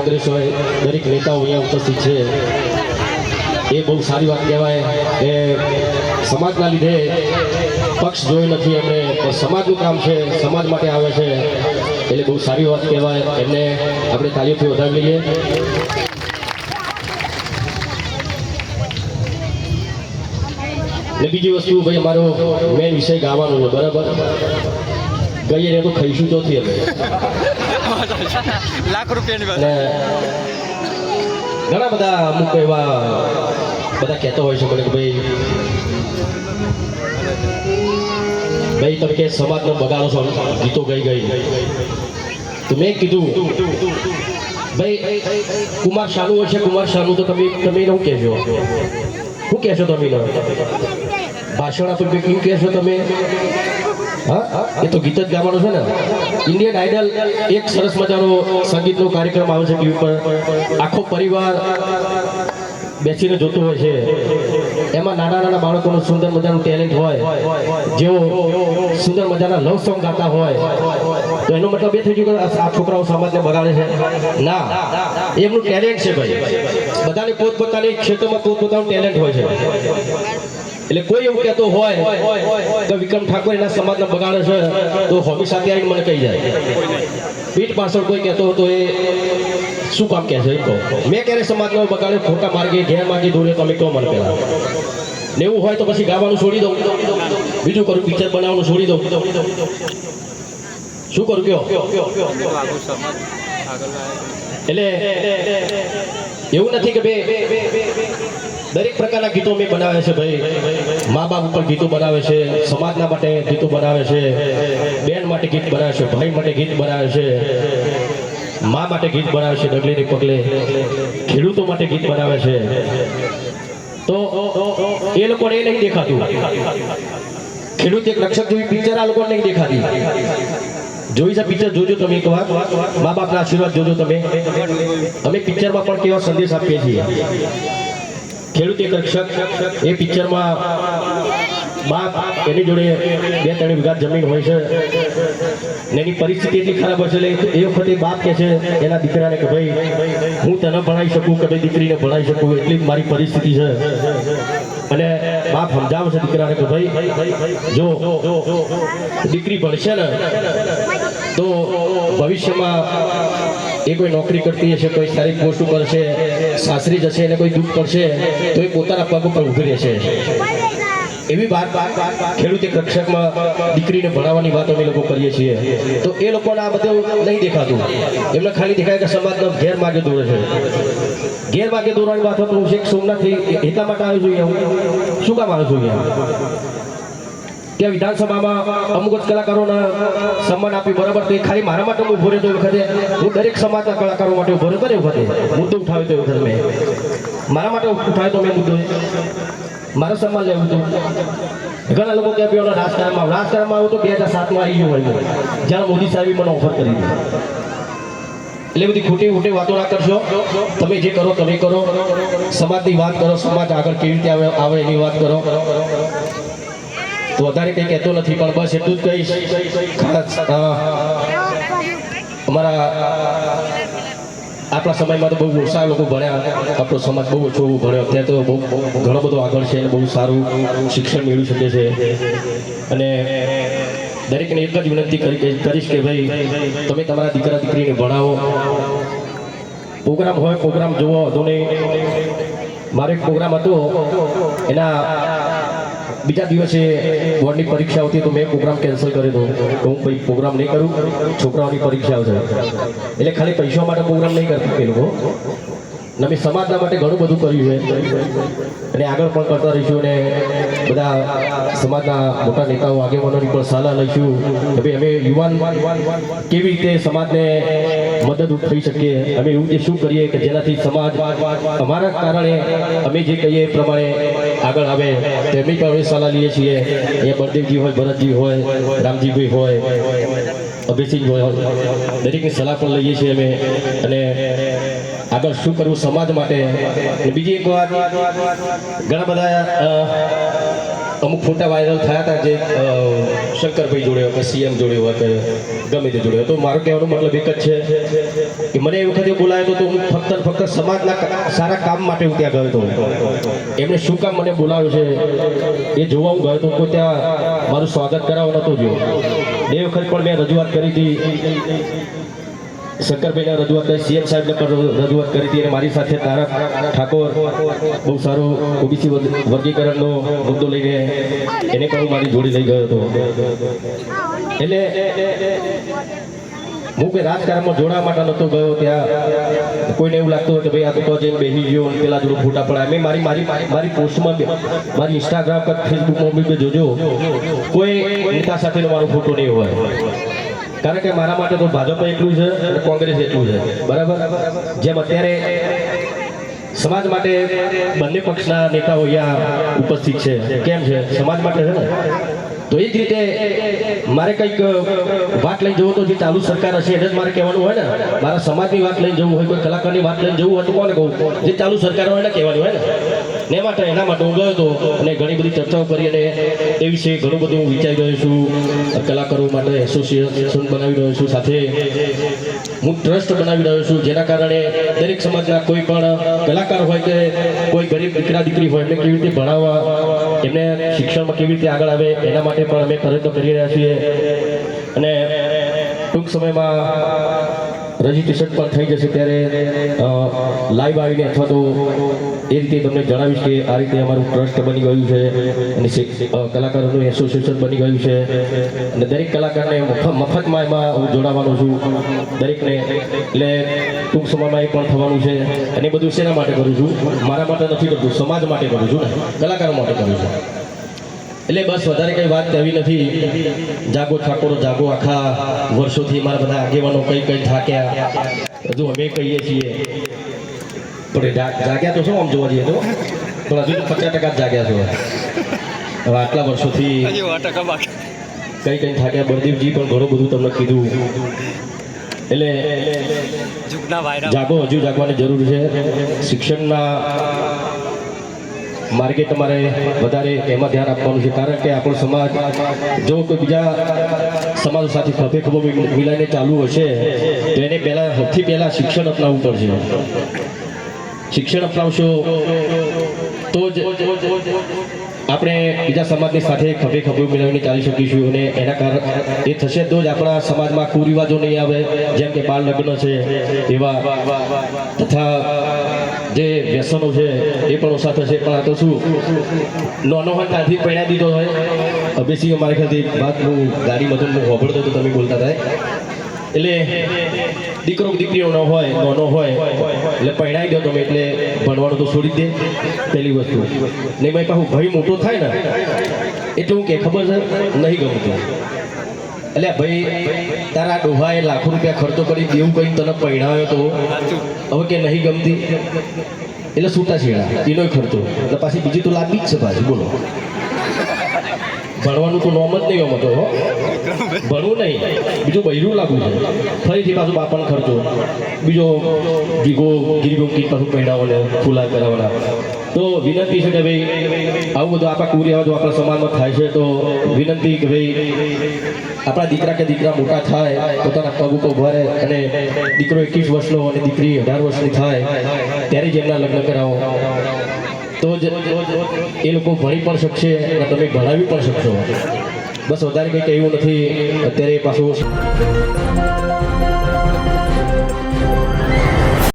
કોંગ્રેસ હોય દરેક નેતાઓ અહીંયા ઉપસ્થિત છે. એ બહુ સારી વાત કહેવાય કે સમાજના લીધે પક્ષ જોયું નથી એમણે સમાજનું કામ છે, સમાજ માટે આવે છે. એટલે બહુ સારી વાત કહેવાય. એમને આપણે તાલીમથી વધારી લઈએ. ને બીજી વસ્તુ ભાઈ, અમારો મેન વિષય ગાવાનો છે, બરાબર? ગઈએ ને તો ખાઈશું ચોથી અમે. લાખ રૂપિયાની ઘણા બધા અમુક એવા બધા કહેતો હોય છે મને કે ભાઈ ભાઈ તમે કે સમાજનો બગાડો છો, ગીતો ગઈ ગઈ. તો મેં કીધું, ભાઈ, કુમાર શાનુ છે કુમાર શાનુ તો તમે તમે શું કહેશો શું કહેશો તમે ભાષણ આપો કેવું કહેશો તમે? હા એ તો ગીત જ ગાવાનું છે ને. ઇન્ડિયન આઇડલ એક સરસ મજાનો સંગીતનો કાર્યક્રમ આવે છે ટીવી પર આખો પરિવાર બેસીને જોતો હોય છે. એમાં નાના નાના બાળકોનું સુંદર મજાનું ટેલેન્ટ હોય. જેઓ સુંદર મજાના લવ સોંગ ગાતા હોય. તો એનો મતલબ એ થઈ ગયું કે આ છોકરાઓ સમાજને બગાડે છે. ના, એમનું ટેલેન્ટ છે ભાઈ. બધાની પોતપોતાની ક્ષેત્રમાં પોતપોતાનું ટેલેન્ટ હોય છે. એટલે કોઈ એવું કહેતો હોય કે વિક્રમ ઠાકોર એના સમાજને બગાડે છે, તો હોમી સાથે આવીને મને કહી જાય. પીઠ પાછળ કોઈ કહેતો હતો એ શું કામ કહે છે? તો મેં ક્યારે સમાજનો બગાડે? ખોટા માર્ગે, ઘેર માર્ગે દોરે તમે કહો મને પહેલાં. ને એવું હોય તો પછી ગાવાનું છોડી દઉં. બીજું કરું પિક્ચર બનાવવાનું છોડી દઉં. શું કરું કયો. એટલે એવું નથી કે બે દરેક પ્રકારના ગીતો મેં બનાવે છે ભાઈ. મા બાપ ઉપર ગીતો બનાવે છે, સમાજના માટે ગીતો બનાવે છે, બેન માટે ગીત બનાવે છે, ભાઈ માટે ગીત બનાવે છે, મા માટે ગીત બનાવે છે ડગલીને પગલે. ખેડૂતો માટે ગીત બનાવે છે. તો એ લોકોને એ નહીં દેખાતું. ખેડૂત એક રક્ષક જેવી પિક્ચર આ લોકોને નહીં દેખાતી. જોઈ છે પિક્ચર જોજો તમે એક વાર. મા બાપના આશીર્વાદ જોજો તમે. અમે પિક્ચરમાં પણ કેવા સંદેશ આપીએ છીએ. ખેડૂત એક રક્ષક એ પિક્ચરમાં બાપ એની જોડે બે ત્રણ વીઘા જમીન હોય છે. ને એની પરિસ્થિતિ એટલી ખરાબ છે એટલે એ વખતે બાપ કહે છે, એના દીકરાને કે ભાઈ, હું તને ભણાવી શકું કે ભાઈ દીકરીને ભણાવી શકું, એટલી મારી પરિસ્થિતિ છે. અને બાપ સમજાવે છે દીકરાને કે ભાઈ, જો દીકરી ભણશે ને, તો ભવિષ્યમાં એ કોઈ નોકરી કરતી હશે, કોઈ સારી પોસ્ટ છે, સાસરી જશે એને કોઈ દુઃખ પડશે, તો એ પોતાના પગ ઉપર ઊભી રહેશે. એવી વાત ખેડૂત એક રક્ષકમાં દીકરીને ભણાવવાની વાત અમે લોકો કરીએ છીએ. તો એ લોકોને આ બધું નહીં દેખાતું. એમને ખાલી દેખાય કે સમાજનો ગેરમાર્ગે દોરે છે. ગેરમાર્ગે દોરવાની વાત હું શેખ સોમનાથથી એટલા માટે આવ્યો છું હું. શું કામ આવ્યો છું અહીંયા ત્યાં વિધાનસભામાં અમુક જ કલાકારોને સન્માન આપ્યું બરાબર તો એ ખાલી મારા માટે હું ઊભો રહ્યો તો એ વખતે, હું દરેક સમાજના કલાકારો માટે ઊભો રહ્યો તો ને એ વખતે, મુદ્દો ઉઠાવ્યો તો એ વખતે મેં. મારા માટે ઉઠાવ્યો તો મેં મુદ્દો. મારો સન્માન લેવું હતું ઘણા લોકો ત્યાં ઓલો રાજકારણમાં. રાજકારણમાં આવું. તો બે હજાર સાતમાં આવી ગયું હોય. જ્યારે મોદી સાહેબે મને ઓફર કરી દીધી. એટલે બધી ખોટી ખોટી વાતો ના કરશો. તમે જે કરો, તમે કરો. સમાજની વાત કરો, સમાજ આગળ કેવી રીતે આવે આવે એની વાત કરો. વધારે કંઈ કહેતો નથી પણ બસ એટલું જ કહીશ. ખાસ, અમારા આપણા સમયમાં તો બહુ ઓછા લોકો ભણ્યા. આપણો સમાજ બહુ ઓછો ભણ્યો. અત્યારે તો બહુ ઘણો બધો આગળ છે બહુ સારું શિક્ષણ મેળવી શકે છે. અને દરેકને એક જ વિનંતી કરી કરીશ કે ભાઈ તમે તમારા દીકરા દીકરીને ભણાવો. પ્રોગ્રામ હોય પ્રોગ્રામ જુઓ તો નહીં મારો એક પ્રોગ્રામ હતો. એના બીજા દિવસે બોર્ડની પરીક્ષા હતી તો મેં પ્રોગ્રામ કેન્સલ કર્યો હતો તો હું કોઈ પ્રોગ્રામ નહીં કરું. છોકરાઓની પરીક્ષા આવશે. એટલે ખાલી પૈસા માટે પ્રોગ્રામ નહીં કરતા એ લોકો. અને અમે સમાજના માટે ઘણું બધું કર્યું છે. અને આગળ પણ કરતા રહીશું અને બધા સમાજના મોટા નેતાઓ, આગેવાનોની પણ સલાહ લઈશું. કે ભાઈ, અમે યુવાન કેવી રીતે સમાજને મદદરૂપ થઈ શકીએ? અમે એવું જે શું કરીએ કે જેનાથી સમાજ, અમારા કારણે અમે જે કહીએ એ પ્રમાણે આગળ આવે તેમની પણ સલાહ લઈએ છીએ. એ બળદેવજી હોય, ભરતજી હોય, રામજીભાઈ હોય, અભયસિંહ હોય, દરેકની સલાહ પણ લઈએ છીએ અમે. અને આગળ શું કરવું સમાજ માટે? બીજી એક વાત, ઘણા બધા અમુક ફોટા વાયરલ થયા હતા જે શંકરભાઈ જોડે હોય કે સીએમ જોડે હોય કે ગમે તે જોડે તો મારો કહેવાનો મતલબ એક જ છે કે મને એ વખતે બોલાયો તો હું ફક્ત ફક્ત સમાજના સારા કામ માટે હું ત્યાં ગયો હતો. એમણે શું કામ મને બોલાવ્યું છે એ જોવા હું ગયો હતો. ત્યાં મારું સ્વાગત કરાવવા નહોતો જો એ વખત પણ મેં રજૂઆત કરી હતી. શંકરભાઈને રજૂઆત કરી સીએમ સાહેબને પણ રજૂઆત કરી હતી અને મારી સાથે તારક ઠાકોર બહુ સારો ઓબીસી વર્ગીકરણનો મુદ્દો લઈને એને પણ હું મારી જોડી લઈ ગયો હતો. એટલે હું કે રાજકારણમાં જોડાવા માટે નહોતો ગયો ત્યાં. કોઈને એવું લાગતું હોય કે ભાઈ આ તો જઈને બેસી ગયો પેલા જોડે ફોટા પડાય. મેં મારી મારી મારી પોસ્ટમાં મારી ઇન્સ્ટાગ્રામ પર ફેસબુકમાં જોજો. કોઈ નેતા સાથેનો મારો ફોટો નહીં હોય. કારણ કે મારા માટે તો ભાજપ એટલું છે અને કોંગ્રેસ એટલું છે. બરાબર? જેમ અત્યારે સમાજ માટે બંને પક્ષના નેતાઓ અહીંયા ઉપસ્થિત છે. કેમ છે? સમાજ માટે છે ને? તો એ જ રીતે મારે કંઈક વાત લઈને જવું તો જે ચાલુ સરકાર હશે એને જ મારે કહેવાનું હોય ને. મારા સમાજની વાત લઈને જવું હોય, કોઈ કલાકારની વાત લઈને જવું હોય તો કોને કહું? જે ચાલુ સરકાર હોય ને કહેવાનું હોય ને. ને માટે એના માટે હું ગયો હતો અને ઘણી બધી ચર્ચાઓ કરી અને એ વિશે ઘણું બધું હું વિચારી રહ્યો છું. કલાકારો માટે એસોસિએશન બનાવી રહ્યો છું. સાથે હું ટ્રસ્ટ બનાવી રહ્યો છું. જેના કારણે દરેક સમાજના કોઈ પણ કલાકાર હોય કે કોઈ ગરીબ દીકરા દીકરી હોય, એમને કેવી રીતે ભણાવવા, એમને શિક્ષણમાં કેવી રીતે આગળ આવે, એના માટે પણ અમે પ્રયત્નો કરી રહ્યા છીએ. અને ટૂંક સમયમાં રજીસ્ટ્રેશન પણ થઈ જશે ત્યારે લાઈવ આવીને અથવા તો એ રીતે તમને જણાવીશ કે આ રીતે અમારું ટ્રસ્ટ બની ગયું છે અને કલાકારોનું એસોસિએશન બની ગયું છે અને દરેક કલાકારને મફ- મફતમાં એમાં હું જોડાવાનો છું. દરેકને, એટલે ટૂંક સમયમાં એ પણ થવાનું છે અને એ બધું શેના માટે કરું છું? મારા માટે નથી કરતું, સમાજ માટે કરું છું કલાકારો માટે કરું છું. એટલે બસ વધારે કઈ વાત કહેવી નથી. જાગો ઠાકોર જાગો આખા વર્ષોથી મારા બધા આગેવાનો કઈ કઈ થાક્યા હજુ અમે કહીએ છીએ. પણ જાગ્યા તો શું આમ જોવા જઈએ તો? પણ હજુ પચાસ ટકા જાગ્યા છો. હવે આટલા વર્ષોથી કઈ કઈ થાક્યા બળદેવજી પણ ઘણું બધું તમને કીધું. એટલે જાગો હજુ જાગવાની જરૂર છે. શિક્ષણના માર્ગે તમારે વધારે એમાં ધ્યાન આપવાનું છે. કારણ કે આપણો સમાજ, જો કોઈ બીજા સમાજ સાથે ખભે ખભો મિલાઈને ચાલુ હશે, તો એને પહેલાં સૌથી પહેલાં શિક્ષણ અપનાવવું પડશે. શિક્ષણ અપનાવશો તો જ આપણે બીજા સમાજની સાથે ખભે ખભે મિલાવીને ચાલી શકીશું અને એના કારણ એ થશે તો જ આપણા સમાજમાં કુરિવાજો નહીં આવે. જેમ કે બાળ લગ્ન છે, એવા તથા જે વ્યસનો છે, એ પણ ઓછા થશે, પણ આ તો શું? નાનો હોય ત્યાંથી પહેણા દીધો હોય. અભિસિંહ અમારે ખ્યાલથી. વાત હું ગાડીમાં તો હું હોભળતો તો તમે બોલતા થાય એટલે દીકરો દીકરીઓ ન હોય નાનો હોય, એટલે પહેરાવી દો તમે, એટલે ભણવાનું તો છોડી દે. પહેલી વસ્તુ. નહીં ભાઈ પાછું ભય મોટો થાય ને, એટલે હું કે, ખબર છે? નહીં ગમતું. એટલે ભાઈ, તારા ડોહાએ લાખો રૂપિયા ખર્ચો કરી દેવું કઈ તને પહેણાવ્યો તો? હવે કે નહીં ગમતી? એટલે છૂટા છેડા? એનો ખર્ચો. એટલે પાછી બીજી તો લાગી જ છે પાછી, બોલો. ભણવાનું તો નોમ જ નહીં ગમતો, હો. ભણવું નહીં. બીજું બૈરું લાગવું છે. ફરીથી પાછું બાપાનો ખર્ચો. બીજો ભીગો ગીરીગો કીટ પાછું પહેરાવવાને ફૂલા કરાવવાના તો વિનંતી છે કે ભાઈ, આવું બધું આપણા કુરિયા જો આપણા સમાજમાં થાય છે, તો વિનંતી કે ભાઈ, આપણા દીકરા કે દીકરા મોટા થાય, પોતાના પગ ઉપર ભરે અને દીકરો એકવીસ વર્ષનો અને દીકરી અઢાર વર્ષની થાય, ત્યારે જ એમના લગ્ન કરાવો. તો જ એ લોકો ભણી પણ શકશે અને તમે ભણાવી પણ શકશો. બસ વધારે કંઈ કહેવું નથી. અત્યારે પાછું